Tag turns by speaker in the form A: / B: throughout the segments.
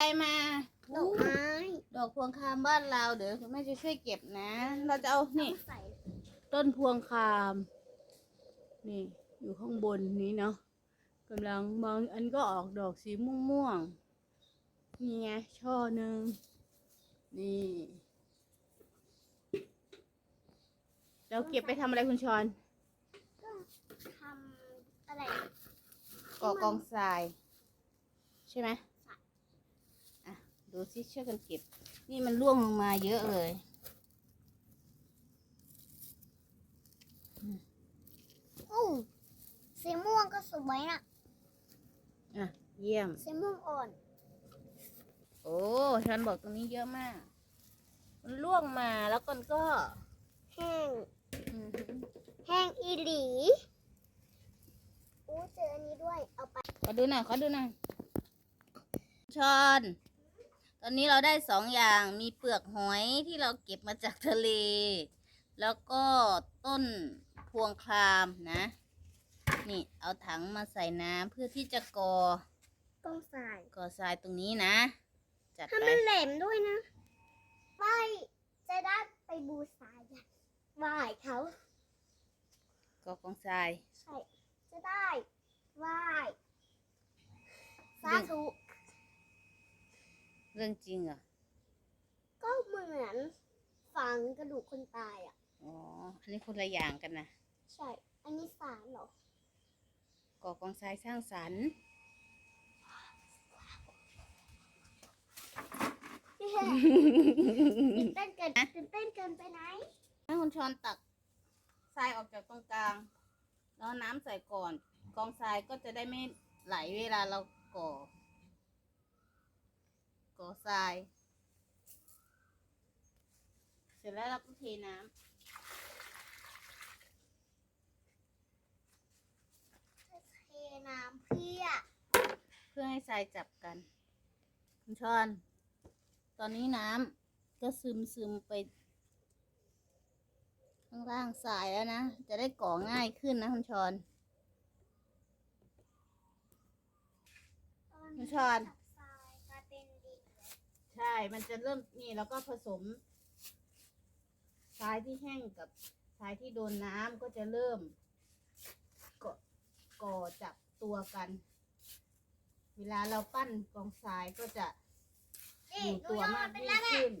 A: ไปมา
B: ดอกไม้
A: ดอกพวงคามบ้านเราเดี๋ยวคุณแม่จะช่วยเก็บนะ เราจะเอานี่
B: ใส่
A: ต้นพวงคาม นี่ อยู่ข้างบนนี้เนาะกำลังบางอันก็ออกดอกสีม่วงๆนี่ไงช่อหนึ่งนี่ เราเก็บไปทำอะไรคุณชอน
B: ก็ทำอะไร
A: ก่อกองทราย ใช่ไหมอะ ดูซิช่วยกันเก็บ นี่มันร่วงลงมาเยอะเลย
B: อู้สีม่วงก็สวยนะ
A: อะ เยี่ยม
B: สีม่วงอ่อน
A: โอ้ฉันบอกตรงนี้เยอะมาก มันร่วงมาแล้วกันก็
B: แห้ง
A: อือหือ
B: แห้งอีหลี อู้เจออันนี้ด้วย เอาไป
A: ขอดูหน่อยขอดูหน่อยชอน ตอนนี้เราได้สองอย่างมีเปลือกหอยที่เราเก็บมาจากทะเล แล้วก็ต้นพวงครามนะ นี่เอาถังมาใส่น้ำเพื่อที่จะกอ
B: ต้องใส่
A: ก่อทรายตรงนี้นะ จัด
B: ถ้า
A: ไป
B: มันแหลมด้วยนะไปจะได้ไปบูชายันไหว้เขา
A: ก่อกองทราย
B: ใช่จะได้ไหว้สาธุ
A: เรื่องจริงเหรอ
B: ก็เหมือนฝังกระดูกคนตายอะ
A: อ๋อ อันนี้คนละอย่างกันนะ
B: ใช่ อันนี้สารเหรอ
A: ก่อกองทรายสร้างสรรค์
B: ตื่นเต้นเกินตื่นเต้นเกินไปไหน
A: ให้คุณชอนตักทรายออกจากตรงกลาง แล้วน้ำใส่ก่อน กองทรายก็จะได้ไม่ไหลเวลาเราก่อ ก่อทราย เสร็จแล้วเราก็เทน้
B: เทน้ำเพื่อำ
A: เพื่อให้ทรายจับกัน คุณชอน ตอนนี้น้ำก็ซึมซึมไป ข้างล่างทรายแล้วนะ จะได้ก่อง่ายขึ้นนะคุณชอน คุณชอน
B: ทรายกลายเป็นดิน
A: ใช่ มันจะเริ่มนี่แล้วก็ผสมทรายที่แห้งกับทรายที่โดนน้ำก็จะเริ่มก่อก่อจับตัวกัน เวลาเราปั้นกองทรายก็จะ
B: นี่
A: อยู่
B: ดู
A: ตัว
B: ย้อ
A: มานก
B: ไป
A: ยิ่
B: แล้ว
A: ง
B: แม่
A: ขึ้น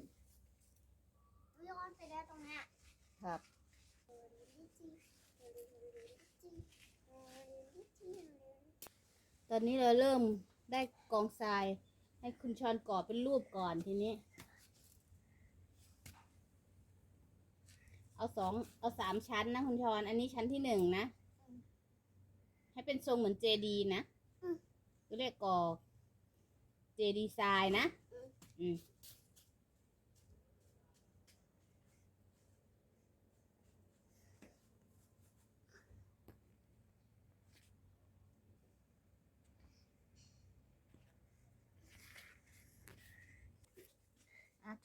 B: ดูย้อนไปแล้วตรงเนี้ย
A: ครับตอนนี้เราเริ่มได้กองทราย ให้คุณชอนก่อเป็นรูปก่อนทีนี้ เอาสองเอาสามชั้นนะคุณชอน อันนี้ชั้นที่หนึ่งนะ ให้เป็นทรงเหมือนเจดีนะ
B: อืม
A: ก็เรียกก่อเจดีทรายนะ อืม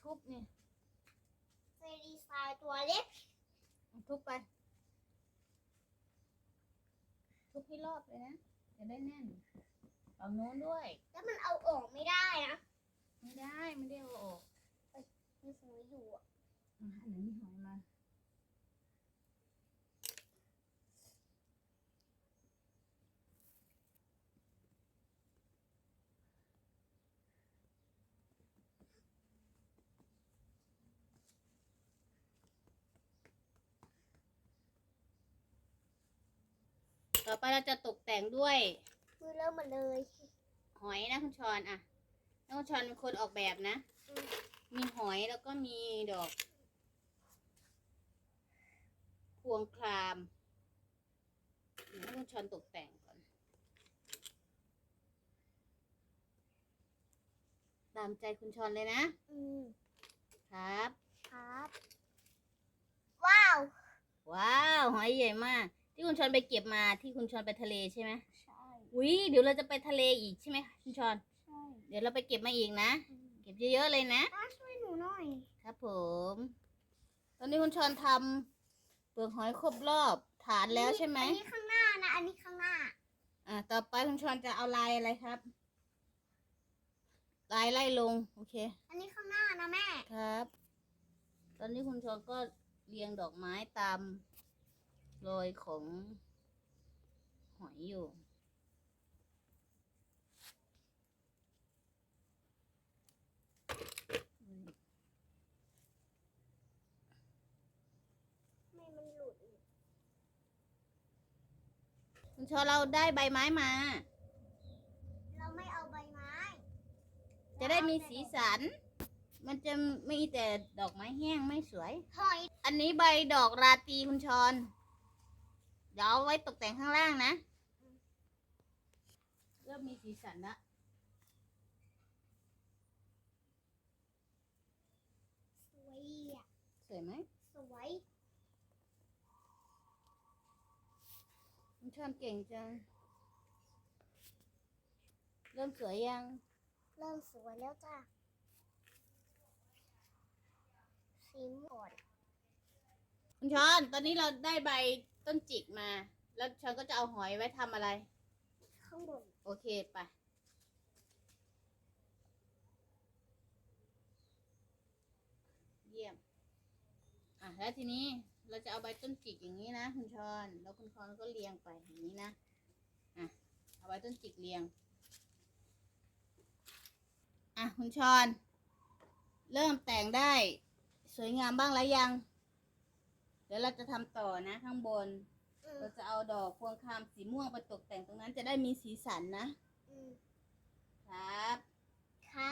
A: ทุบนี่
B: เซรีไซน์ตัวเล็ก
A: ทุบไป ทุบให้รอบเลยนะ จะได้แน่นฝั่งโน้นด้วย
B: แล้วมันเอาออกไม่ได้นะ
A: ไม่ได้ ไม่ได้เอาออก
B: มีสวยอยู่อะ
A: อะอันไหนมีหอยมา ต่อไปเราจะตกแต่งด้วย
B: มือเริ่มหมดเลย
A: หอยนะคุณชอนอะแล้วคุณชอนเป็นคนออกแบบนะ
B: อืม
A: มีหอยแล้วก็มีดอก พวงครามเดี๋ยวให้คุณชอนตกแต่งก่อน ตามใจคุณชอนเลยนะ
B: อืม
A: ครับ
B: ครับ ว้าว
A: ว้าว หอยใหญ่มาก ที่คุณชอนไปเก็บมาที่คุณชอนไปทะเลใช่ไหม
B: ใช่
A: อุ้ยเดี๋ยวเราจะไปทะเลอีกใช่ไหมคุณชอน
B: ใช่
A: เดี๋ยวเราไปเก็บมาอีกนะ
B: อืม
A: เก็บเยอะๆเลยนะ
B: ป้าช่วยหนูหน่อย
A: ครับผม ตอนนี้คุณชอนทำเปลือกหอยครบรอบฐานแล้วใช่ไหม
B: อันนี้ข้างหน้านะ อันนี้ข้างหน้า
A: อ่า ต่อไปคุณชอนจะเอาลายอะไรครับกายไล่ลง โอเค
B: อันนี้ข้างหน้านะแม่
A: ครับ ตอนนี้คุณชอนก็เรียงดอกไม้ตาม รอยของหอยอยู่
B: ไม่มันหลุดอีก
A: คุณชอนเราได้ใบไม้มา
B: เราไม่เอาใบไม้
A: จะได้มีสีสัน มันจะไม่แต่ดอกไม้แห้งไม่สวย
B: หอย
A: อันนี้ใบดอกราตรีคุณชอน เดี๋ยวเอาไว้ตกแต่งข้างล่างนะ เริ่มมีสีสันละ
B: สวยอะ
A: สวยไหม
B: สวย
A: คุณชอนเก่งจัง เริ่มสวยยัง
B: เริ่มสวยแล้วจ้ะสีม่วง
A: คุณชอนตอนนี้เราได้ใบ ต้นจิกมา แล้วชอนก็จะเอาหอยไว้ทำอะไร
B: ข้างบน
A: โอเคไป เยี่ยม อะแล้วทีนี้เราจะเอาใบต้นจิกอย่างนี้นะคุณชอนแล้วคุณชอนก็เรียงไปอย่างนี้นะ อะ เอาใบต้นจิกเรียง อะคุณชอน เริ่มแต่งได้ สวยงามบ้างแล้วยังเดี๋ยวเราจะทำต่อนะข้างบน
B: อืม
A: เราจะเอาดอกพวงคามสีม่วงไปตกแต่งตรงนั้นจะได้มีสีสันนะ
B: อืม
A: ครับ
B: ขา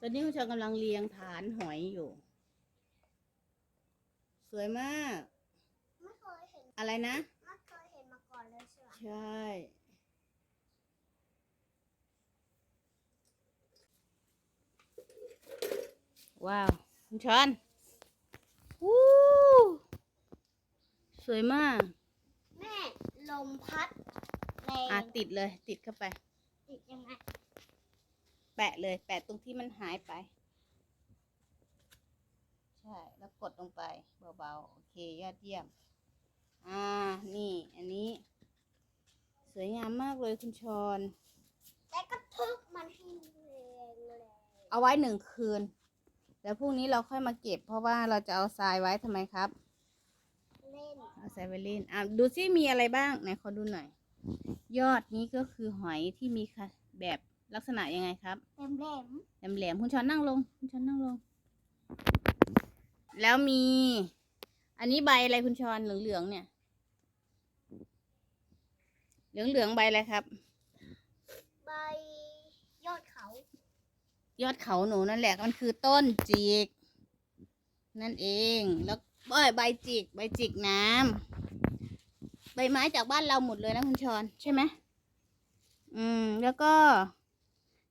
A: ตอนนี้คุณชอนกำลังเรียงฐานหอยอยู่ สวยมาก
B: ไม่เคยเห็น
A: อะไรนะ
B: ไม่เคยเห็นมาก่อนเลยใช่ไหม
A: ใช่ ว้าวคุณชอนวู้สวยมาก
B: แม่ ลมพัดแร
A: อะ
B: ง
A: ติดเลย ติดเข้าไป
B: ติดยังไง
A: แปะเลย แปะตรงที่มันหายไป ใช่ แล้วกดลงไปเบาๆ โอเค ยอดเยี่ยม อ่า นี่ อันนี้ สวยงามมากเลยคุณชอน
B: แต่ก็ทึกมันให้แรงเลย
A: เอาไว้หนึ่งคืน แล้วพรุ่งนี้เราค่อยมาเก็บ เพราะว่าเราจะเอาทรายไว้ทำไมครับ
B: เล่น
A: เอาทรายไว้เล่น อะ ดูซิมีอะไรบ้าง ไหนขอดูหน่อย ยอดนี้ก็คือหอยที่มีค่ะแบบ ลักษณะยังไงครับ
B: เต็มเล่ม
A: แหลมๆคุณช้อนนั่งลง คุณช้อนนั่งลง แล้วมี อันนี้ใบอะไรคุณชอนเหลืองๆเนี่ย เหลืองๆใบอะไรครับ
B: ใบยอดเขา
A: ยอดเขาหนูนั่นแหละมันคือต้นจิก นั่นเอง แล้วเอ้ยใบจิก ใบจิกน้ำใบไม้จากบ้านเราหมดเลยนะคุณชอนใช่ไหมอืม แล้วก็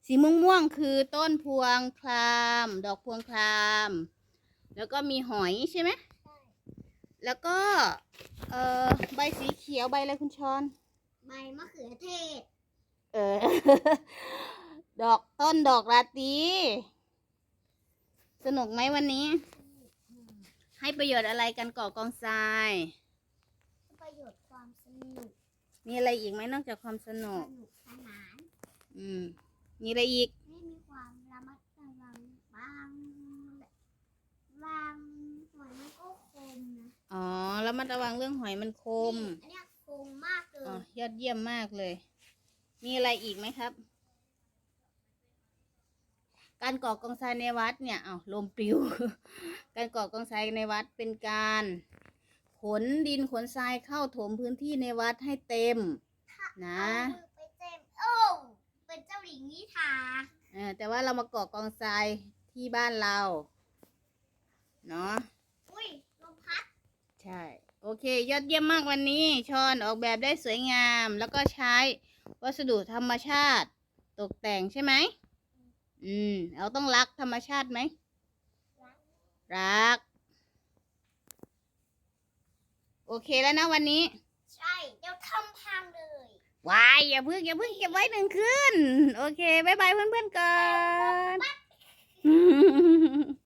A: สีม่วงๆคือต้นพวงคลาม ดอกพวงคลาม แล้วก็มีหอยใช่ไหม
B: ใช่
A: แล้วก็เอ่อใบสีเขียวใบอะไรคุณชอน
B: ใบมะเขือเทศ
A: เออ ดอกต้นดอกราตรีสนุกไหมวันนี้ ให้ประโยชน์อะไรกันก่อกองทราย
B: ประโยชน์ความสนุก
A: มีอะไรอีกไหมนอกจากความส
B: ส
A: นุก
B: นุกสนาน
A: อืม มีอะไรอีก
B: ไม่มีความระมัดระวังบางบางหอยมันก็คมนะ
A: อ๋อแล้วมันระวังเรื่องหอยมันคม
B: นี่อันเนี้ยคมมากเล
A: อ๋อยยอดเยี่ยมมากเลย มีอะไรอีกไหมครับ การก่อกองทรายในวัดเนี่ยเอาวลมปลิว การก่อกองทรายในวัดเป็นการขนดินขนทรายเข้าถมพื้นที่ในวัดให้เต็มนะ
B: เอามือไปเจมโอ้เป็นเจ้าหญิ งนิทรา
A: เออแต่ว่าเรามาก่อกองทรายที่บ้านเรา เนาะ
B: อุ้ยลมพัด
A: ใช่ โอเค ยอดเยี่ยมมากวันนี้ ชอนออกแบบได้สวยงาม แล้วก็ใช้วัสดุธรรมชาติ ตกแต่งใช่ไหม อืม เราต้องรักธรรมชาติไหม
B: รัก
A: รักโอเคแล้วนะวันนี้
B: ใช่ เดี๋ยวทำพังเลย
A: วายอย่าพึ่งอย่าพึ่งเก็บไว้หนึ่งคืนโอเคบายบายเพื่อนเพื่อนกัน